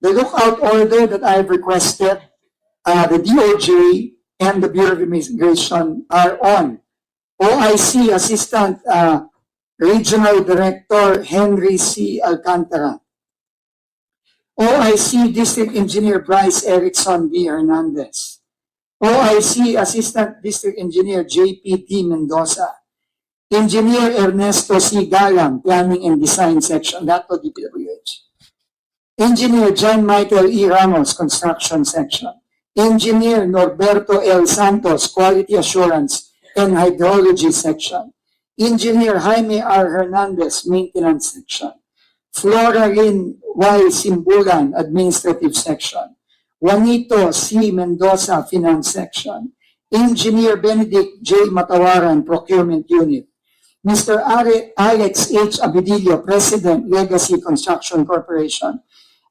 The lookout order that I've requested, uh, the DOJ and the Bureau of Immigration are on. OIC Assistant, uh, Regional Director Henry C. Alcantara. OIC District Engineer Bryce Erickson D. Hernandez. OIC Assistant District Engineer JP T. Mendoza. Engineer Ernesto C. Galang, Planning and Design Section, Dato DPWH. Engineer John Michael E. Ramos, Construction Section. Engineer Norberto L. Santos, Quality Assurance and Hydrology Section. Engineer Jaime R. Hernandez, Maintenance Section. Flora Lynn Y. Simbulan, Administrative Section. Juanito C. Mendoza, Finance Section. Engineer Benedict J. Matawaran, Procurement Unit. Mr. Alex H. Abidillo, President, Legacy Construction Corporation.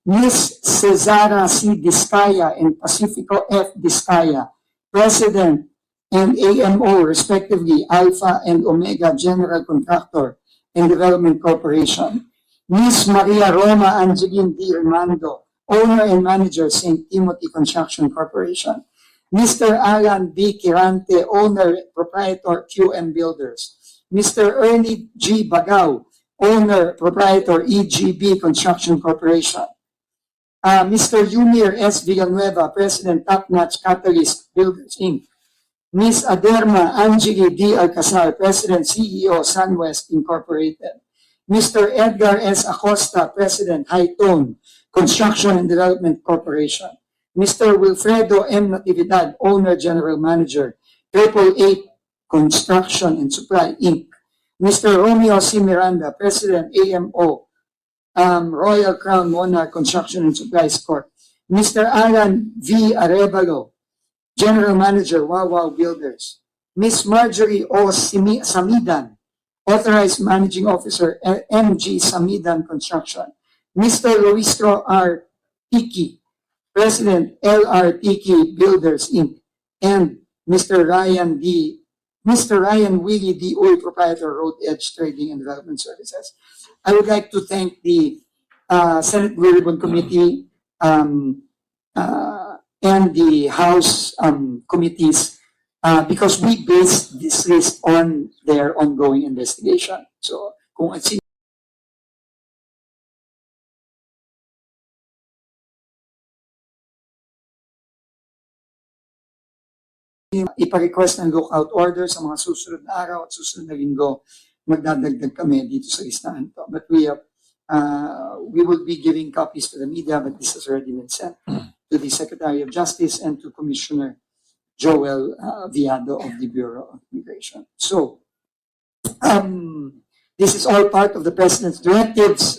Ms. Cesara C. Discaya and Pacifico F. Discaya, President and AMO respectively, Alpha and Omega General Contractor and Development Corporation. Ms. Maria Roma Angeline D. Remando, Owner and Manager, St. Timothy Construction Corporation. Mr. Alan B. Kirante, Owner, Proprietor, QM Builders. Mr. Ernie G. Bagao, Owner, Proprietor, EGB Construction Corporation. Uh, Mr. Yumir S. Villanueva, President, Top Notch Catalyst Builders, Inc. Ms. Aderma Angeli D. Alcazar, President, CEO, SunWest Incorporated. Mr. Edgar S. Acosta, President, High Tone Construction and Development Corporation. Mr. Wilfredo M. Natividad, Owner, General Manager, Triple Eight Construction and Supply, Inc. Mr. Romeo C. Miranda, President, AMO, um, Royal Crown Monarch Construction and Supplies Corp. Mr. Alan V. Arevalo, General Manager, Wow Wow Builders. Ms. Marjorie O. Samidan, Authorized Managing Officer, MG Samidan Construction. Mr. Luistro R. Tiki, President, LR Tiki Builders, Inc. And Mr. Ryan D. Mr. Ryan Willie D. Uy, Proprietor, Road Edge Trading and Development Services. I would like to thank the uh, Senate Blue Ribbon Committee um, uh, and the House um, committees uh, because we based this list on their ongoing investigation. So kung sino ipa-request ng lookout order sa mga susunod na araw at susunod na linggo, magdadagdag kami dito sa listahan to. But we have, uh, we will be giving copies to the media, but this has already been sent to the Secretary of Justice and to Commissioner Joel uh, Viado of the Bureau of Immigration. So, um, this is all part of the President's directives